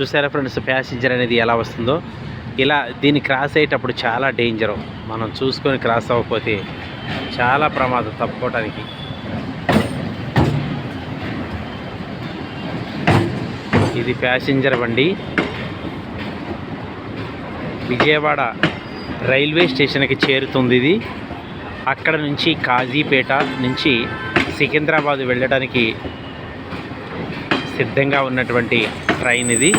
చూసారా friends passenger అనేది ఎలా వస్తుందో? ఇలా దీన్ని క్రాస్ అయ్యేటప్పుడు చాలా డేంజరు మనం చూసుకొని క్రాస్ అవ్వకపోతే చాలా ప్రమాదం తప్పుకోవడానికి ఇది ప్యాసింజర్ బండి. విజయవాడ రైల్వే స్టేషన్కి చేరుతుంది ఇది. అక్కడ నుంచి కాజీపేట నుంచి సికింద్రాబాద్ వెళ్ళడానికి సిద్ధంగా ఉన్నటువంటి ట్రైన్ ఇది.